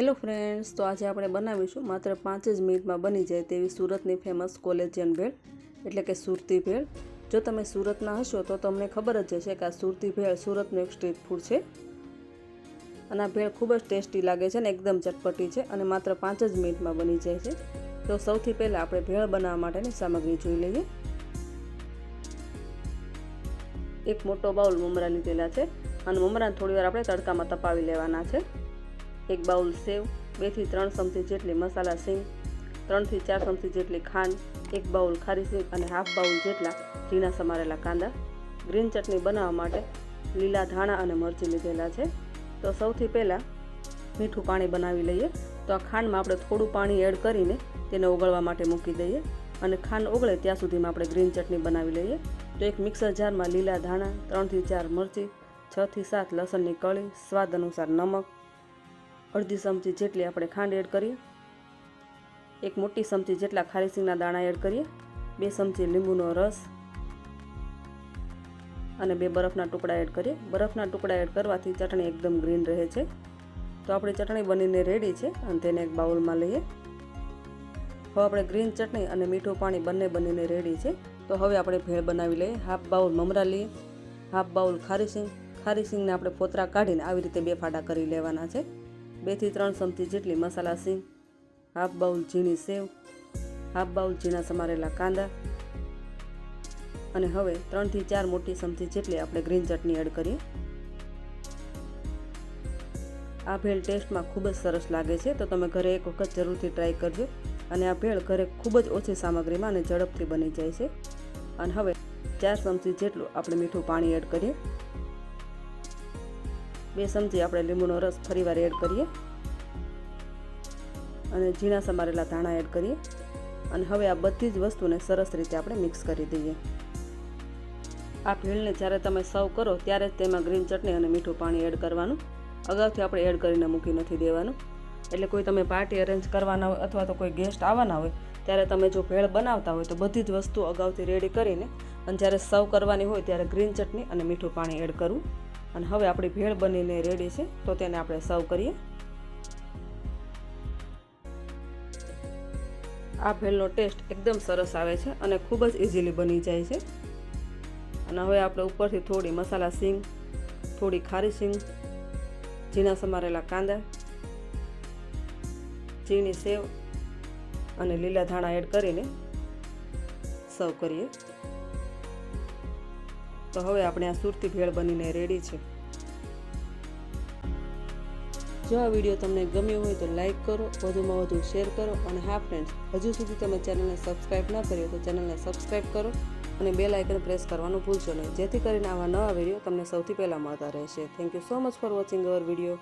Hello friends તો આજે આપણે બનાવીશું માત્ર પાંચ જ મિનિટમાં બની જાય તેવી સુરતની ફેમસ કોલેજિયન ભેળ, એટલે કે સુરતી ભેળ. જો તમે સુરતના હશો તો તમને ખબર જ હશે કે આ સુરતી ભેળ સુરતનું એક સ્ટ્રીટ ફૂડ છે. અને આ ભેળ ખૂબ જ ટેસ્ટી લાગે છે ને એકદમ ચટપટી છે અને માત્ર પાંચ જ મિનિટમાં બની જાય છે. તો સૌથી પહેલાં આપણે ભેળ બનાવવા માટેની સામગ્રી જોઈ લઈએ. એક મોટો બાઉલ મમરા લીધેલા છે અને મમરાને થોડીવાર આપણે તડકામાં તપાવી લેવાના છે. એક બાઉલ સેવ, બેથી ત્રણ ચમચી જેટલી મસાલા સિંગ, ત્રણથી ચાર ચમચી જેટલી ખાંડ, એક બાઉલ ખારી સિંગ અને હાફ બાઉલ જેટલા ઝીણા સમારેલા કાંદા. ગ્રીન ચટણી બનાવવા માટે લીલા ધાણા અને મરચી લીધેલા છે. તો સૌથી પહેલાં મીઠું પાણી બનાવી લઈએ. તો આ ખાંડમાં આપણે થોડું પાણી એડ કરીને તેને ઓગળવા માટે મૂકી દઈએ અને ખાંડ ઓગળે ત્યાં સુધીમાં આપણે ગ્રીન ચટણી બનાવી લઈએ. તો એક મિક્સર જારમાં લીલા ધાણા, ત્રણથી ચાર મરચી છથી સાત લસણની કળી, સ્વાદ અનુસાર નમક અડધી ચમચી જેટલી આપણે ખાંડ એડ કરીએ. એક મોટી ચમચી જેટલા ખારી સિંગના દાણા એડ કરીએ. બે ચમચી લીંબુનો રસ. અને બે બરફના ટુકડા એડ કરીએ. બરફના ટુકડા એડ કરવાથી ચટણી એકદમ ગ્રીન રહે છે. તો આપણી ચટણી બનીને રેડી છે. અને તેને એક બાઉલમાં લઈએ. હવે આપણે ગ્રીન ચટણી અને મીઠું પાણી બંને બનીને રેડી છે. તો હવે આપણે ભેળ બનાવી લઈએ. હાફ બાઉલ મમરા લઈએ. હાફ બાઉલ ખારી સિંગ ખારી સિંગને આપણે ફોતરા કાઢીને આવી રીતે બે ફાટા કરી લેવાના છે. બેથી ત્રણ ચમચી જેટલી મસાલા સિંગ, હાફ બાઉલ ઝીણી સેવ, હાફ બાઉલ ઝીણા સમારેલા કાંદા અને હવે ત્રણથી ચાર મોટી ચમચી જેટલી આપણે ગ્રીન ચટણી એડ કરીએ. આ ભેળ ટેસ્ટમાં ખૂબ જ સરસ લાગે છે, તો તમે ઘરે એક વખત જરૂરથી ટ્રાય કરજો અને આ ભેળ ઘરે ખૂબ જ ઓછી સામગ્રીમાં અને ઝડપથી બની જાય છે. અને હવે ચાર ચમચી જેટલું આપણે મીઠું પાણી એડ કરીએ. બે ચમચી આપણે લીંબુનો રસ ફરીવાર એડ કરીએ. અને ઝીણા સમારેલા ધાણા એડ કરીએ. અને હવે આ બધી જ વસ્તુને સરસ રીતે આપણે મિક્સ કરી દઈએ. આ ભેળને જ્યારે તમે સર્વ કરો ત્યારે જ તેમાં ગ્રીન ચટણી અને મીઠું પાણી એડ કરવાનું. અગાઉથી આપણે એડ કરીને મૂકી નથી દેવાનું. એટલે કોઈ તમે પાર્ટી અરેન્જ કરવાના હોય અથવા તો કોઈ ગેસ્ટ આવવાના હોય, ત્યારે તમે જો ભેળ બનાવતા હોય તો બધી જ વસ્તુ અગાઉથી રેડી કરીને અને જ્યારે સર્વ કરવાની હોય ત્યારે ગ્રીન ચટણી અને મીઠું પાણી એડ કરવું. અને હવે આપણી ભેળ બનીને રેડી છે, તો તેને આપણે સર્વ કરીએ. આ ભેળનો ટેસ્ટ એકદમ સરસ આવે છે અને ખૂબ જ ઇઝીલી બની જાય છે. અને હવે આપણે ઉપરથી થોડી મસાલા સિંગ, થોડી ખારી સિંગ, ઝીણા સમારેલા કાંદા ઝીણી સેવ અને લીલા ધાણા એડ કરીને સર્વ કરીએ. તો હવે આપણે આ સુરતી ભેળ બનીને રેડી છે. જો આ વીડિયો તમને ગમ્યો હોય તો લાઇક કરો, વધુમાં વધુ શેર કરો અને હા ફ્રેન્ડ્સ હજુ સુધી તમે ચેનલને સબસ્ક્રાઈબ ના કર્યો તો ચેનલને સબસ્ક્રાઈબ કરો અને બે લાઇકન પ્રેસ કરવાનું ભૂલશો નહીં. જેથી કરીને આવા નવા વીડિયો તમને સૌથી પહેલાં મળતા રહેશે. Thank you so much for watching our video